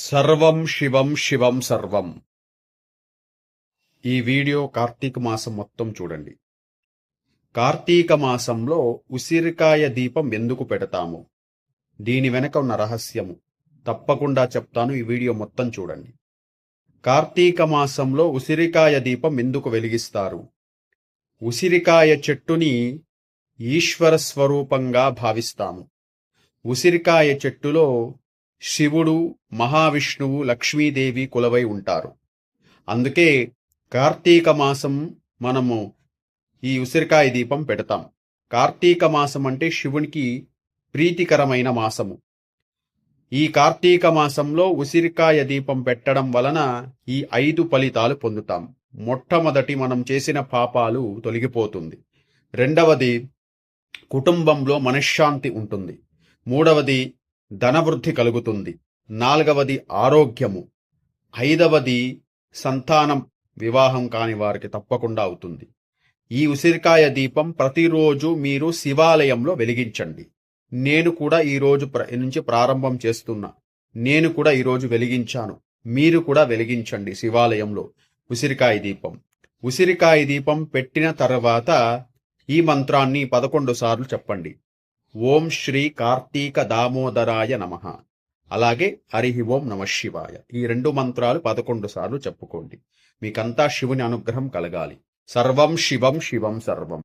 సర్వం శివం శివం సర్వం. ఈ వీడియో కార్తీక మాసం మొత్తం చూడండి. కార్తీక మాసంలో ఉసిరికాయ దీపం ఎందుకు పెడతాము? దీని వెనక ఉన్న రహస్యము. తప్పకుండా చెప్తాను ఈ వీడియో మొత్తం చూడండి. కార్తీక మాసంలో ఉసిరికాయ దీపం ఎందుకు వెలిగిస్తారు? ఉసిరికాయ చెట్టుని ఈశ్వర స్వరూపంగా భావిస్తాము. ఉసిరికాయ చెట్టులో శివుడు మహావిష్ణువు లక్ష్మీదేవి కొలవై ఉంటారు. అందుకే కార్తీక మాసం మనము ఈ ఉసిరికాయ దీపం పెడతాం. కార్తీక మాసం అంటే శివునికి ప్రీతికరమైన మాసము. ఈ కార్తీక మాసంలో ఉసిరికాయ దీపం పెట్టడం వలన ఈ ఐదు ఫలితాలు పొందుతాం. మొట్టమొదటి మనం చేసిన పాపాలు తొలగిపోతుంది. రెండవది కుటుంబంలో మనశ్శాంతి ఉంటుంది. మూడవది ధనవృద్ధి కలుగుతుంది. నాలుగవది ఆరోగ్యము. ఐదవది సంతానం. వివాహం కాని వారికి తప్పకుండా అవుతుంది. ఈ ఉసిరికాయ దీపం ప్రతిరోజు మీరు శివాలయంలో వెలిగించండి. నేను కూడా ఈరోజు ప్ర- నుంచి ప్రారంభం చేస్తున్నా. నేను కూడా ఈరోజు వెలిగించాను. మీరు కూడా వెలిగించండి శివాలయంలో ఉసిరికాయ దీపం. ఉసిరికాయ దీపం పెట్టిన తర్వాత ఈ మంత్రాన్ని పదకొండు సార్లు చెప్పండి. ఓం శ్రీ కార్తీక దామోదరాయ నమ. అలాగే హరి ఓం నమ శివాయ. ఈ రెండు మంత్రాలు పదకొండు సార్లు చెప్పుకోండి. మీకంతా శివుని అనుగ్రహం కలగాలి. సర్వం శివం శివం సర్వం.